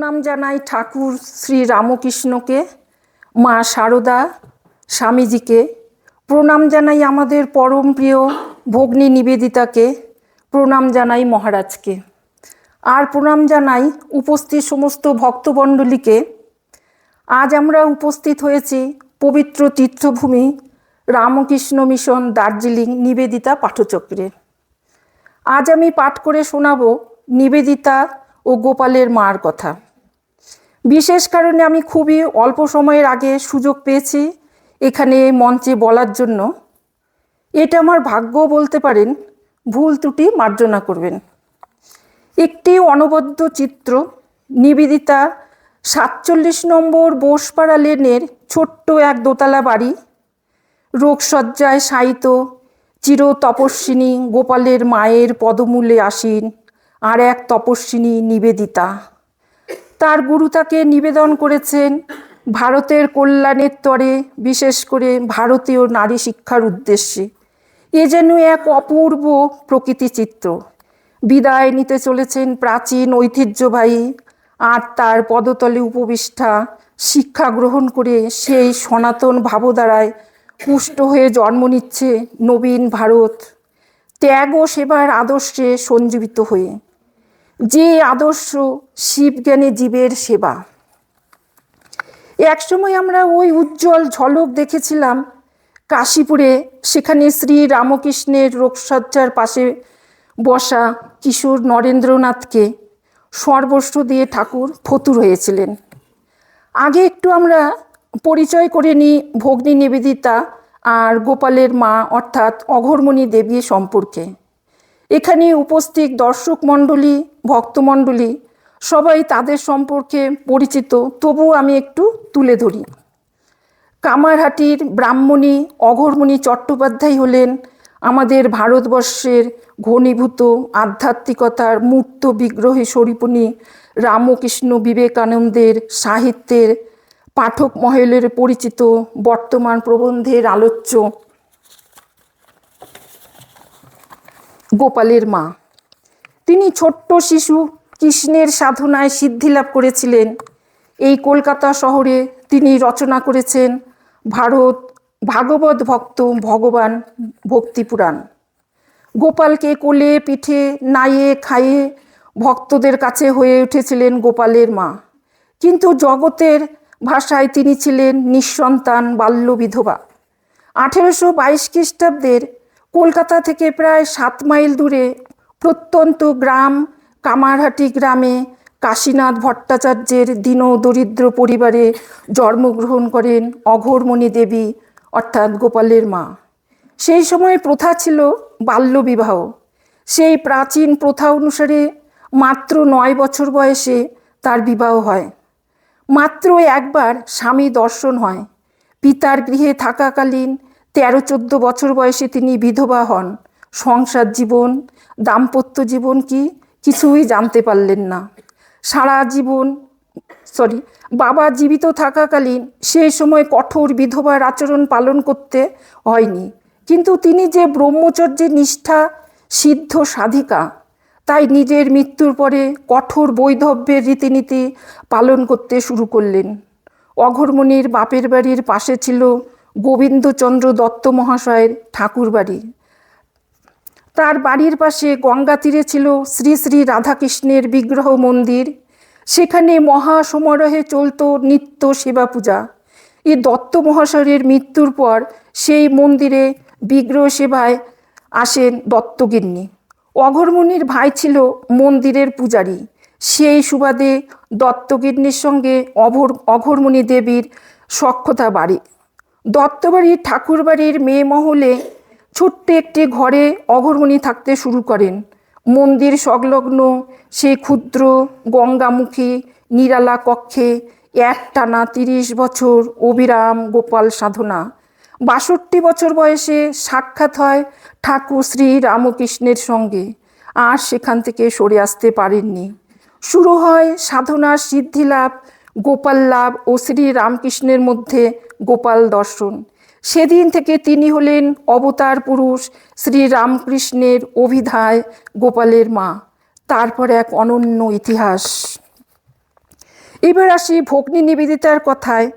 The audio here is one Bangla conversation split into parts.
প্রণাম জানাই ঠাকুর শ্রী রামকৃষ্ণকে, মা শারদা স্বামীজিকে। প্রণাম জানাই আমাদের পরম প্রিয় ভগ্নী নিবেদিতাকে। প্রণাম জানাই মহারাজকে। আর প্রণাম জানাই উপস্থিত সমস্ত ভক্তমণ্ডলীকে। আজ আমরা উপস্থিত হয়েছি পবিত্র তীর্থভূমি রামকৃষ্ণ মিশন দার্জিলিং নিবেদিতা পাঠচক্রে। আজ আমি পাঠ করে শোনাব নিবেদিতা ও গোপালের মার কথা। বিশেষ কারণে আমি খুবই অল্প সময়ের আগে সুযোগ পেয়েছি এখানে মঞ্চে বলার জন্য। এটা আমার ভাগ্য বলতে পারেন, ভুল ত্রুটি মার্জনা করবেন। একটি অনবদ্য চিত্র, নিবেদিতা সাতচল্লিশ নম্বর বোসপাড়া লেনের ছোট্ট এক দোতলা বাড়ি। রোগসজ্জায় শায়িত, চির তপস্বিনী গোপালের মায়ের পদমূলে আসীন, আর এক তপস্বিনী নিবেদিতা। তার গুরু তাকে নিবেদন করেছেন ভারতের কল্যাণের তরে, বিশেষ করে ভারতীয় নারী শিক্ষার উদ্দেশ্যে। এ যেন এক অপূর্ব প্রকৃতি চিত্র। বিদায় নিতে চলেছেন প্রাচীন ঐতিহ্যবাহী আর তার পদতলে উপবিষ্টা শিক্ষা গ্রহণ করে সেই সনাতন ভাবধারায় পুষ্ট হয়ে জন্ম নিচ্ছে নবীন ভারত। ত্যাগ ও সেবার আদর্শে সঞ্জীবিত হয়ে। যে আদর্শ শিবজ্ঞানী জীবের সেবা। একসময় আমরা ওই উজ্জ্বল ঝলক দেখেছিলাম কাশীপুরে, সেখানে শ্রী রামকৃষ্ণের রোগসজ্জার পাশে বসা কিশোর নরেন্দ্রনাথকে সর্বস্ব দিয়ে ঠাকুর ফতুর হয়েছিলেন। আগে একটু আমরা পরিচয় করে নিই ভগ্নী নিবেদিতা আর গোপালের মা অর্থাৎ অঘরমণি দেবী সম্পর্কে। এখানে উপস্থিত দর্শক মণ্ডলী ভক্তমণ্ডলী সবাই তাদের সম্পর্কে পরিচিত। তবুও আমি একটু তুলে ধরি। কামারহাটির ব্রাহ্মণী অঘরমণি চট্টোপাধ্যায় হলেন আমাদের ভারতবর্ষের ঘনীভূত আধ্যাত্মিকতার মূর্ত বিগ্রহে স্বরূপণী রামকৃষ্ণ বিবেকানন্দের সাহিত্যের পাঠক মহলের পরিচিত বর্তমান প্রবন্ধের আলোচ্য গোপালের মা। তিনি ছোট্ট শিশু কৃষ্ণের সাধনায় সিদ্ধিলাভ করেছিলেন। এই কলকাতা শহরে তিনি রচনা করেছেন ভারত, ভাগবত ভক্ত ভগবান ভক্তিপুরাণ। গোপালকে কোলে, পিঠে, নাইয়ে, খাইয়ে ভক্তদের কাছে হয়ে উঠেছিলেন গোপালের মা। কিন্তু জগতের ভাষায় তিনি ছিলেন নিঃসন্তান বাল্য বিধবা আঠেরোশো বাইশ খ্রিস্টাব্দের কলকাতা থেকে প্রায় সাত মাইল দূরে প্রত্যন্ত গ্রাম কামারহাটি গ্রামে কাশীনাথ ভট্টাচার্যের দীন দরিদ্র পরিবারে জন্মগ্রহণ করেন অঘোরমণি দেবী, অর্থাৎ গোপালের মা। সেই সময় প্রথা ছিল বাল্যবিবাহ। সেই প্রাচীন প্রথা অনুসারে মাত্র নয় বছর বয়সে তার বিবাহ হয়। মাত্র একবার স্বামী দর্শন হয়। পিতার গৃহে থাকাকালীন তেরো চোদ্দ বছর বয়সে তিনি বিধবা হন। সংসার জীবন, দাম্পত্য জীবন কি কিছুই জানতে পারলেন না। সারা জীবন সরি বাবা জীবিত থাকাকালীন সেই সময় কঠোর বিধবার আচরণ পালন করতে হয়নি। কিন্তু তিনি যে ব্রহ্মচর্যের নিষ্ঠা, সিদ্ধ সাধিকা, তাই নিজের মৃত্যুর পরে কঠোর বৈধব্যের রীতিনীতি পালন করতে শুরু করলেন। অঘরমণির বাপের বাড়ির পাশে ছিল গোবিন্দচন্দ্র দত্ত মহাশয়ের ঠাকুর বাড়ি তার বাড়ির পাশে গঙ্গা তীরে ছিল শ্রী শ্রী রাধাকৃষ্ণের বিগ্রহ মন্দির। সেখানে মহা সমারোহে চলত নিত্য সেবা পূজা। এই দত্ত মহাশয়ের মৃত্যুর পর সেই মন্দিরে বিগ্রহ সেবায় আসেন দত্তগিন্নি। অঘরমণির ভাই ছিল মন্দিরের পূজারী। সেই সুবাদে দত্তগিন্নির সঙ্গে অভর অঘরমণি দেবীর সক্ষতা বাড়ি। দত্তবাড়ির ঠাকুরবাড়ির মেয়ে মহলে ছোট্ট একটি ঘরে অঘরমণি থাকতে শুরু করেন। মন্দির সংলগ্ন সে ক্ষুদ্র গঙ্গামুখী নিরালা কক্ষে এক টানা তিরিশ বছর অবিরাম গোপাল সাধনা। বাষট্টি বছর বয়সে সাক্ষাৎ হয় ঠাকুর শ্রী রামকৃষ্ণের সঙ্গে। আর সেখান থেকে সরে আসতে পারেননি। শুরু হয় সাধনার সিদ্ধিলাভ, গোপাল লাভ ও শ্রী রামকৃষ্ণের মধ্যে গোপাল দর্শন। সেদিন থেকে তিনি হলেন অবতার পুরুষ শ্রী রামকৃষ্ণের অভিধায় গোপালের মা। তারপর এক অনন্য ইতিহাস। এবার আসি ভগ্নী নিবেদিতার কথায়।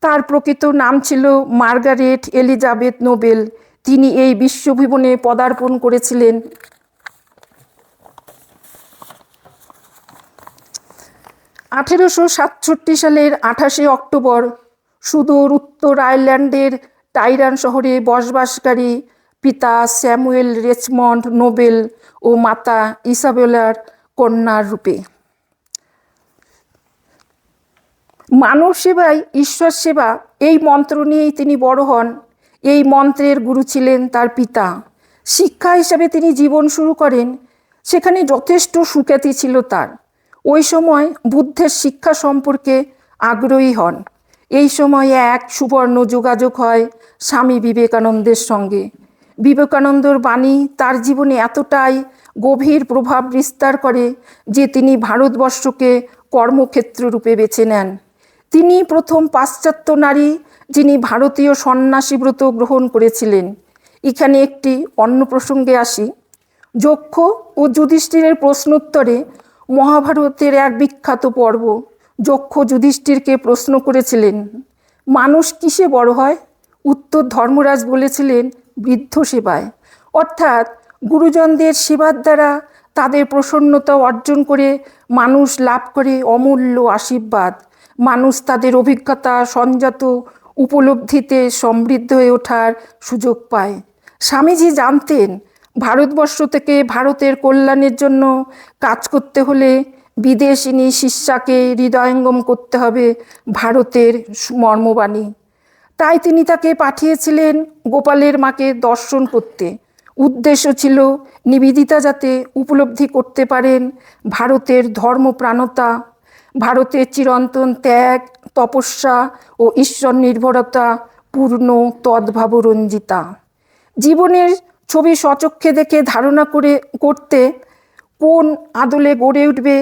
তার প্রকৃত নাম ছিল মার্গারেট এলিজাবেথ নোবেল। তিনি এই বিশ্বভুবনে পদার্পণ করেছিলেন। আঠেরোশো সাতষট্টি সালের আঠাশে অক্টোবর সুদূর উত্তর আয়ারল্যান্ডের টাইরান শহরে বসবাসকারী পিতা স্যামুয়েল রেচমন্ড নোবেল ও মাতা ইসাবেলার কন্যার রূপে। মানব সেবায় ঈশ্বর সেবা, এই মন্ত্র নিয়েই তিনি বড় হন। এই মন্ত্রের গুরু ছিলেন তার পিতা। শিক্ষা হিসাবে তিনি জীবন শুরু করেন, সেখানে যথেষ্ট সুখ্যাতি ছিল তার। ওই সময় বুদ্ধের শিক্ষা সম্পর্কে আগ্রহী হন। এই সময়ে এক সুবর্ণ যোগাযোগ হয় স্বামী বিবেকানন্দের সঙ্গে। বিবেকানন্দর বাণী তার জীবনে এতটাই গভীর প্রভাব বিস্তার করে যে তিনি ভারতবর্ষকে কর্মক্ষেত্র রূপে বেছে নেন। তিনি প্রথম পাশ্চাত্য নারী যিনি ভারতীয় সন্ন্যাসী ব্রত গ্রহণ করেছিলেন। এখানে একটি অন্য প্রসঙ্গে আসি। যক্ষ ও যুধিষ্ঠিরের প্রশ্নোত্তরে মহাভারতের এক বিখ্যাত পর্ব। যক্ষ যুধিষ্ঠিরকে প্রশ্ন করেছিলেন, মানুষ কিসে বড় হয়? উত্তর ধর্মরাজ বলেছিলেন, বৃদ্ধ সেবায়। অর্থাৎ গুরুজনদের সেবার দ্বারা তাদের প্রসন্নতা অর্জন করে মানুষ লাভ করে অমূল্য আশীর্বাদ। মানুষ তাদের অভিজ্ঞতা, সঞ্জাত উপলব্ধিতে সমৃদ্ধ হয়ে ওঠার সুযোগ পায়। স্বামীজি জানতেন, ভারতবর্ষ থেকে ভারতের কল্যাণের জন্য কাজ করতে হলে বিদেশিনী শিষ্যাকে হৃদয়ঙ্গম করতে হবে ভারতের মর্মবাণী। তাই তিনি তাকে পাঠিয়েছিলেন গোপালের মাকে দর্শন করতে। উদ্দেশ্য ছিল নিবেদিতা যাতে উপলব্ধি করতে পারেন ভারতের ধর্মপ্রাণতা, ভারতের চিরন্তন ত্যাগ, তপস্যা ও ঈশ্বর নির্ভরতা, পূর্ণ তদ্ভাবরঞ্জিতা। জীবনের ছবি সচক্ষে দেখে ধারণা করে, করতে কোন আদলে গড়ে উঠবে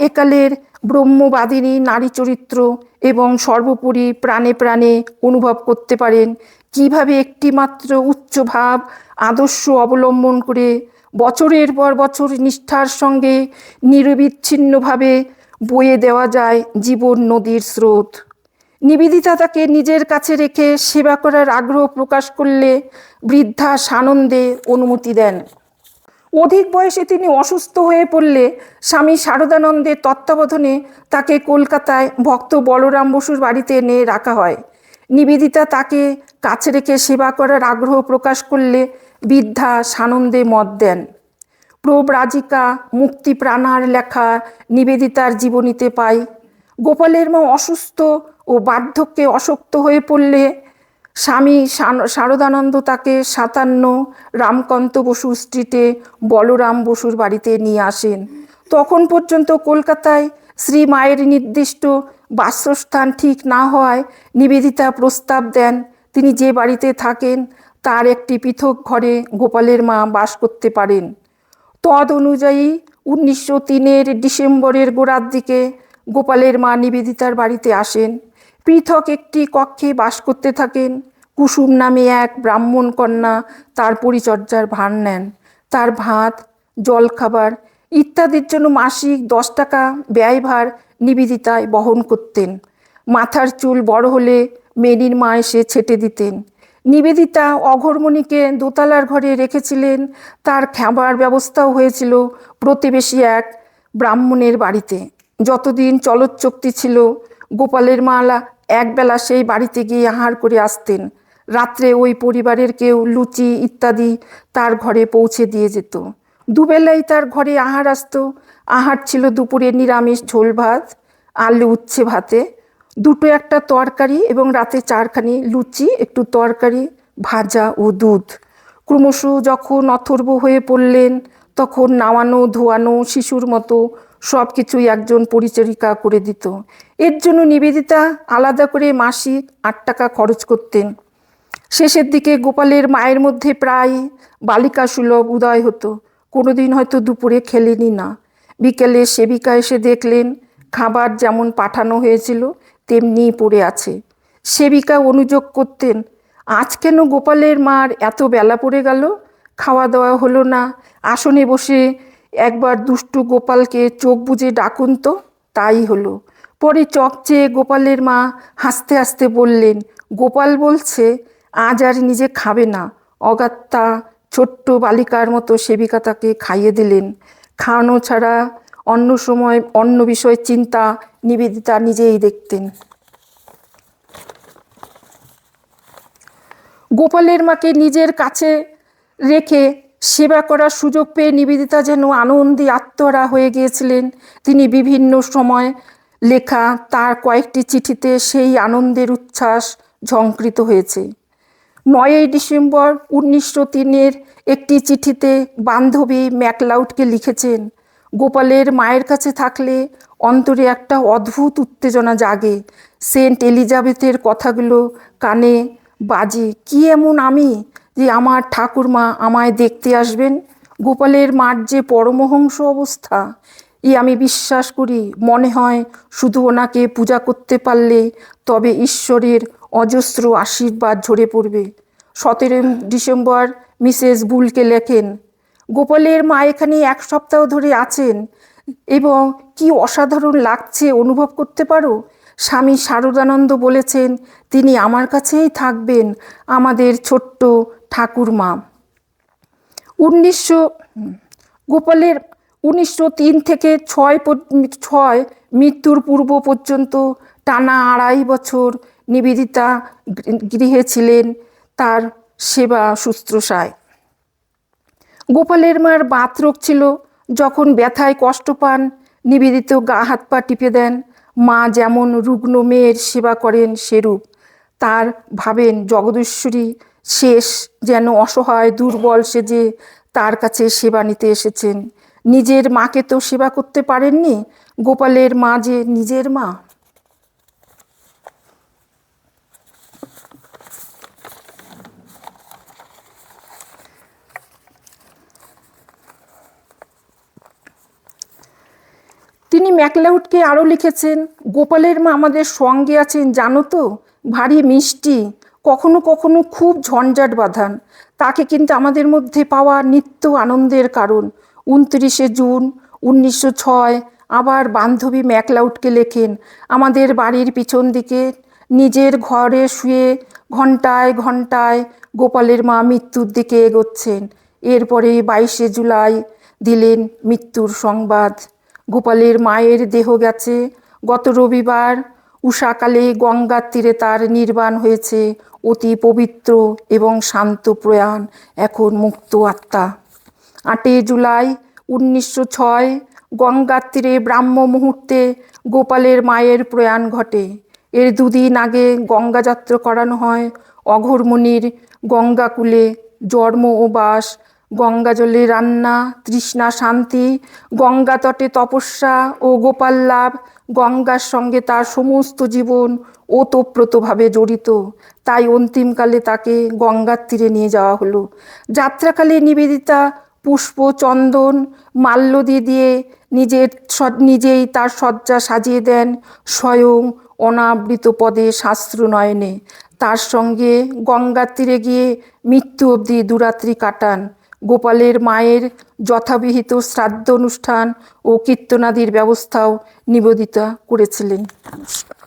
একালের ব্রহ্মবাদিনী নারী চরিত্র এবং সর্বোপরি প্রাণে প্রাণে অনুভব করতে পারেন? কীভাবে একটি মাত্র উচ্চ ভাব আদর্শ অবলম্বন করে বছরের পর বছর নিষ্ঠার সঙ্গে নিরবিচ্ছিন্নভাবে বয়ে দেওয়া যায় জীবন নদীর স্রোত? নিবেদিতা তাকে নিজের কাছে রেখে সেবা করার আগ্রহ প্রকাশ করলে বৃদ্ধা সানন্দে অনুমতি দেন। অধিক বয়সে তিনি অসুস্থ হয়ে পড়লে স্বামী শারদানন্দের তত্ত্বাবধানে তাকে কলকাতায় ভক্ত বলরাম বসুর বাড়িতে এনে রাখা হয়। নিবেদিতা তাকে কাছে রেখে সেবা করার আগ্রহ প্রকাশ করলে বৃদ্ধা সানন্দে মত দেন। প্রব্রাজিকা মুক্তি প্রাণার লেখা নিবেদিতার জীবনীতে পাই গোপালের মা অসুস্থ ও বার্ধক্যে অশক্ত হয়ে পড়লে স্বামী শারদানন্দ তাকে সাতান্ন, রামকান্ত বসু স্ট্রিটে বলরাম বসুর বাড়িতে নিয়ে আসেন। তখন পর্যন্ত কলকাতায় শ্রী মায়ের নির্দিষ্ট বাসস্থান ঠিক না হওয়ায় নিবেদিতা প্রস্তাব দেন, তিনি যে বাড়িতে থাকেন তার একটি পৃথক ঘরে গোপালের মা বাস করতে পারেন। তদ অনুযায়ী উনিশশো তিনের ডিসেম্বরের গোড়ার দিকে গোপালের মা নিবেদিতার বাড়িতে আসেন। পৃথক একটি কক্ষে বাস করতে থাকেন। কুসুম নামে এক ব্রাহ্মণ কন্যা তার পরিচর্যার ভার নেন। তার ভাত, জলখাবার ইত্যাদির জন্য মাসিক দশ টাকা ব্যয়ভার নিবেদিতায় বহন করতেন। মাথার চুল বড় হলে মেনির মা এসে ছেটে দিতেন। নিবেদিতা অঘরমণিকে দোতলার ঘরে রেখেছিলেন। তার খাবার ব্যবস্থাও হয়েছিল প্রতিবেশী এক ব্রাহ্মণের বাড়িতে। যতদিন চলচ্চক্তি ছিল, গোপালের মালা একবেলা সেই বাড়িতে গিয়ে আহার করে আসতেন। রাত্রে ওই পরিবারের কেউ লুচি ইত্যাদি তার ঘরে পৌঁছে দিয়ে যেত। দুবেলাই তার ঘরে আহার আসতো। আহার ছিল দুপুরে নিরামিষ ঝোল ভাত, আলু উচ্ছে ভাতে। দুটো একটা তরকারি এবং রাতে চারখানি লুচি, একটু তরকারি, ভাজা ও দুধ। ক্রমশ যখন অথর্ব হয়ে পড়লেন, তখন নামানো, ধোয়ানো, শিশুর মতো সব কিছুই একজন পরিচারিকা করে দিত। এর জন্য নিবেদিতা আলাদা করে মাসিক আট টাকা খরচ করতেন। শেষের দিকে গোপালের মায়ের মধ্যে প্রায় বালিকা সুলভ উদয় হতো। কোনোদিন হয়তো দুপুরে খেলেনি না। বিকেলে সেবিকা এসে দেখলেন, খাবার যেমন পাঠানো হয়েছিল, তেমনি পড়ে আছে। সেবিকা অনুযোগ করতেন, আজ কেন গোপালের মার এত বেলা পড়ে গেল? খাওয়া দাওয়া হলো না। আসনে বসে একবার দুষ্টু গোপালকে চোখ বুজে ডাকুন তো। তাই হলো। পরে চক চেয়ে গোপালের মা হাসতে হাসতে বললেন, গোপাল বলছে আজ আর নিজে খাবে না। অগাত্তা ছোট্ট বালিকার মতো সেবিকা তাকে খাইয়ে দিলেন। খাওয়ানো ছাড়া অন্য সময়, অন্য বিষয় চিন্তা, নিবেদিতা নিজেই দেখতেন। গোপালের মাকে নিজের কাছে রেখে সেবা করার সুযোগ পেয়ে নিবেদিতা যেন আনন্দে আত্মহারা হয়ে গিয়েছিলেন। তিনি বিভিন্ন সময় লেখা তার কয়েকটি চিঠিতে সেই আনন্দের উচ্ছ্বাস ঝংকৃত হয়েছে। নয়ই ডিসেম্বর উনিশশো তিনের একটি চিঠিতে বান্ধবী ম্যাকলাউডকে লিখেছেন, গোপালের মায়ের কাছে থাকলে অন্তরে একটা অদ্ভুত উত্তেজনা জাগে। সেন্ট এলিজাবেথের কথাগুলো কানে বাজে। কি এমন আমি যে আমার ঠাকুরমা আমায় দেখতে আসবেন? গোপালের মার যে পরমহংস অবস্থা, এ আমি বিশ্বাস করি। মনে হয় শুধু ওনাকে পূজা করতে পারলে তবে ঈশ্বরের অজস্র আশীর্বাদ ঝরে পড়বে। সতেরো ডিসেম্বর মিসেস বুলকে লেখেন, গোপালের মা এখানে এক সপ্তাহ ধরে আছেন এবং কি অসাধারণ লাগছে অনুভব করতে পারো? স্বামী শারদানন্দ বলেছেন, তিনি আমার কাছেই থাকবেন আমাদের ছোট্ট ঠাকুরমা। উনিশশো গোপালের উনিশশো তিন থেকে ছয় ছয় মৃত্যুর পূর্ব পর্যন্ত টানা আড়াই বছর নিবেদিতা গৃহে ছিলেন তার সেবা শুশ্রূষায়। গোপালের মার বাত রোগ ছিল, যখন ব্যথায় কষ্ট পান, নিবেদিত গা হাত পা টিপে দেন, মা যেমন রুগ্ন মেয়ের সেবা করেন সেরূপ। তার ভাবেন, জগদীশ্বরী, শেষ যেন অসহায় দুর্বল সেজে তার কাছে সেবা নিতে এসেছেন। নিজের মাকে তো সেবা করতে পারেননি? গোপালের মা যে নিজের মা? তিনি ম্যাকলাউডকে আরও লিখেছেন, গোপালের মা আমাদের সঙ্গে আছেন, জানো তো? ভারী মিষ্টি, কখনো কখনো খুব ঝঞ্ঝাট বাঁধান। তাকে কিন্তু আমাদের মধ্যে পাওয়া নিত্য আনন্দের কারণ। উনত্রিশে জুন, উনিশশো ছয়, আবার বান্ধবী ম্যাকলাউডকে লেখেন, আমাদের বাড়ির পিছন দিকে, নিজের ঘরে শুয়ে ঘন্টায় ঘন্টায় গোপালের মা মৃত্যুর দিকে এগোচ্ছেন। এরপরে বাইশে জুলাই দিলেন মৃত্যুর সংবাদ। গোপালের মায়ের দেহ গেছে। গত রবিবার উষাকালে গঙ্গার তীরে তার নির্বাণ হয়েছে। অতি পবিত্র এবং শান্ত প্রয়াণ, এখন মুক্ত আত্মা। আটই জুলাই উনিশশো ছয় গঙ্গার তীরে ব্রাহ্ম মুহূর্তে গোপালের মায়ের প্রয়াণ ঘটে। এর দুদিন আগে গঙ্গাযাত্রা করানো হয়। অঘরমণির গঙ্গাকুলে জন্ম ও বাস গঙ্গা জলে রান্না, তৃষ্ণা শান্তি, গঙ্গা তটে তপস্যা ও গোপাল লাভ, গঙ্গার সঙ্গে তার সমস্ত জীবন ওতপ্রোতভাবে জড়িত। তাই অন্তিমকালে তাকে গঙ্গার তীরে নিয়ে যাওয়া হলো। যাত্রাকালে নিবেদিতা পুষ্প, চন্দন মাল্যদি দিয়ে দিয়ে নিজের নিজেই তার শয্যা সাজিয়ে দেন স্বয়ং অনাবৃত পদে শাস্ত্র নয়নে তার সঙ্গে গঙ্গার তীরে গিয়ে মৃত্যু অবধি দুরাত্রি কাটান। গোপালের মায়ের যথাবিহিত শ্রাদ্ধ অনুষ্ঠান ও কীর্তনাদির ব্যবস্থাও নিবেদিতা করেছিলেন। নমস্কার